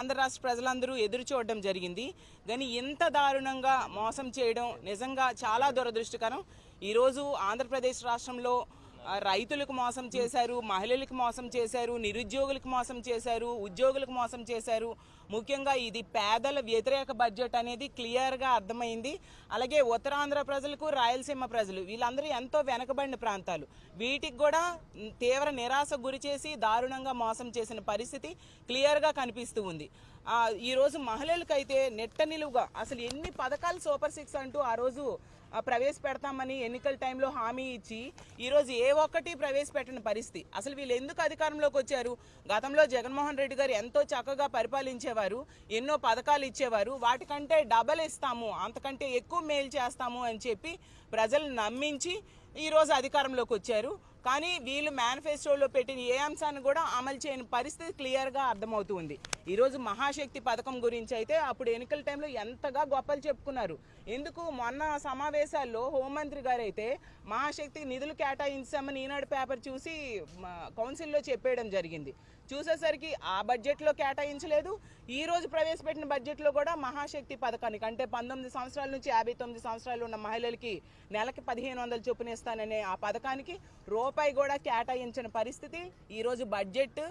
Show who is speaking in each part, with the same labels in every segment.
Speaker 1: ఆంధ్ర రాష్ట్ర ప్రజలందరూ ఎదురు చూడడం జరిగింది. కానీ ఇంత దారుణంగా మోసం చేయడం నిజంగా చాలా దురదృష్టకరం. ఈరోజు ఆంధ్రప్రదేశ్ రాష్ట్రంలో రైతులకు మోసం చేశారు మహిళలకు మోసం చేశారు నిరుద్యోగులకు మోసం చేశారు ఉద్యోగులకు మోసం చేశారు. ముఖ్యంగా ఇది పేదల వ్యతిరేక బడ్జెట్ అనేది క్లియర్గా అర్థమైంది. అలాగే ఉత్తరాంధ్ర ప్రజలకు రాయలసీమ ప్రజలు వీళ్ళందరూ ఎంతో వెనకబడిన ప్రాంతాలు. వీటికి కూడా తీవ్ర నిరాశ గురి చేసి దారుణంగా మోసం చేసిన పరిస్థితి క్లియర్గా కనిపిస్తూ ఉంది. ఈరోజు మహిళలకైతే నెట్ట నిలువుగా అసలు ఎన్ని పథకాలు సూపర్ సిక్స్ అంటూ ఆ రోజు ప్రవేశపెడతామని ఎన్నికల టైంలో హామీ ఇచ్చి ఈరోజు ఏ ఒక్కటి ప్రవేశపెట్టని పరిస్థితి. అసలు వీళ్ళు ఎందుకు అధికారంలోకి వచ్చారు? గతంలో జగన్మోహన్ రెడ్డి గారు ఎంతో చక్కగా పరిపాలించేవారు ఎన్నో పథకాలు ఇచ్చేవారు. వాటికంటే డబల్ ఇస్తాము అంతకంటే ఎక్కువ మేలు చేస్తాము అని చెప్పి ప్రజలు నమ్మించి ఈరోజు అధికారంలోకి వచ్చారు. కానీ వీళ్ళు మేనిఫెస్టోలో పెట్టిన ఏ అంశాన్ని కూడా అమలు చేయని పరిస్థితి క్లియర్గా అర్థమవుతుంది. ఈరోజు మహాశక్తి పథకం గురించి అయితే అప్పుడు ఎన్నికల టైంలో ఎంతగా గొప్పలు చెప్పుకున్నారు. ఎందుకు? మొన్న సమావేశాల్లో హోంమంత్రి గారు అయితే మహాశక్తి నిధులు కేటాయించామని ఈనాడు పేపర్ చూసి కౌన్సిల్లో చెప్పేయడం జరిగింది. చూసేసరికి ఆ బడ్జెట్లో కేటాయించలేదు. ఈ రోజు ప్రవేశపెట్టిన బడ్జెట్లో కూడా మహాశక్తి పథకానికి అంటే పంతొమ్మిది సంవత్సరాల నుంచి యాభై తొమ్మిది సంవత్సరాలు ఉన్న మహిళలకి నెలకి పదిహేను వందలు చొప్పున ఇస్తాననే ఆ పథకానికి రూపాయి కూడా కేటాయించిన పరిస్థితి. ఈరోజు బడ్జెట్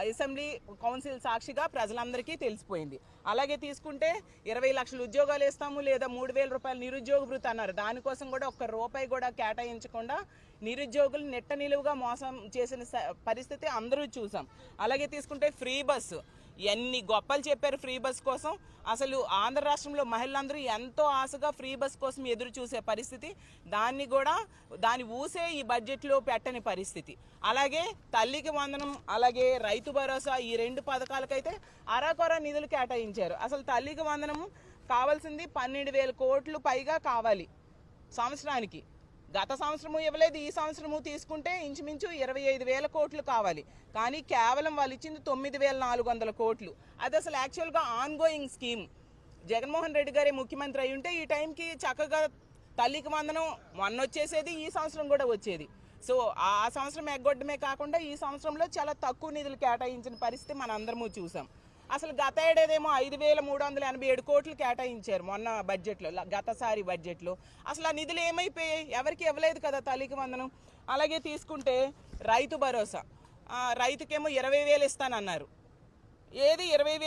Speaker 1: అసెంబ్లీ కౌన్సిల్ సాక్షిగా ప్రజలందరికీ తెలిసిపోయింది. అలాగే తీసుకుంటే ఇరవై లక్షల ఉద్యోగాలు ఇస్తాము లేదా మూడు వేల రూపాయలు నిరుద్యోగ భృతి అన్నారు. దానికోసం కూడా ఒక్క రూపాయి కూడా కేటాయించకుండా నిరుద్యోగులు నెట్ట నిలువుగా మోసం చేసిన పరిస్థితి అందరూ చూసాం. అలాగే తీసుకుంటే ఫ్రీ బస్సు. ఎన్ని గొప్పలు చెప్పారు ఫ్రీ బస్ కోసం. అసలు ఆంధ్ర రాష్ట్రంలో మహిళలందరూ ఎంతో ఆశగా ఫ్రీ బస్ కోసం ఎదురు చూసే పరిస్థితి. దాన్ని కూడా దాని ఊసే ఈ బడ్జెట్లో పెట్టని పరిస్థితి. అలాగే తల్లికి వందనం అలాగే రైతు భరోసా ఈ రెండు పథకాలకైతే అరాకొర నిధులు కేటాయించారు. అసలు తల్లికి వందనము కావాల్సింది పన్నెండు వేల కోట్లు పైగా కావాలి సంవత్సరానికి. గత సంవత్సరము ఇవ్వలేదు ఈ సంవత్సరము తీసుకుంటే ఇంచుమించు ఇరవై ఐదు వేల కోట్లు కావాలి. కానీ కేవలం వాళ్ళు ఇచ్చింది తొమ్మిది వేల నాలుగు వందల కోట్లు. అది అసలు యాక్చువల్గా ఆన్గోయింగ్ స్కీమ్ జగన్మోహన్ రెడ్డి గారే ముఖ్యమంత్రి అయి ఉంటే ఈ టైంకి చక్కగా తల్లికి వందనం మొన్న వచ్చేసేది ఈ సంవత్సరం కూడా వచ్చేది. సో ఆ సంవత్సరం ఎగ్గొట్టమే కాకుండా ఈ సంవత్సరంలో చాలా తక్కువ నిధులు కేటాయించిన పరిస్థితి మనందరము చూసాం. అసలు గత ఏడాదేమో ఐదు వేల మూడు వందల ఎనభై ఏడు కోట్లు కేటాయించారు మొన్న బడ్జెట్లో గతసారి బడ్జెట్లో. అసలు ఆ నిధులు ఏమైపోయాయి? ఎవరికి ఇవ్వలేదు కదా తల్లికి వందనం? అలాగే తీసుకుంటే రైతు భరోసా. రైతుకేమో ఇరవై వేలు ఇస్తానన్నారు. ఏది ఇరవై వేలు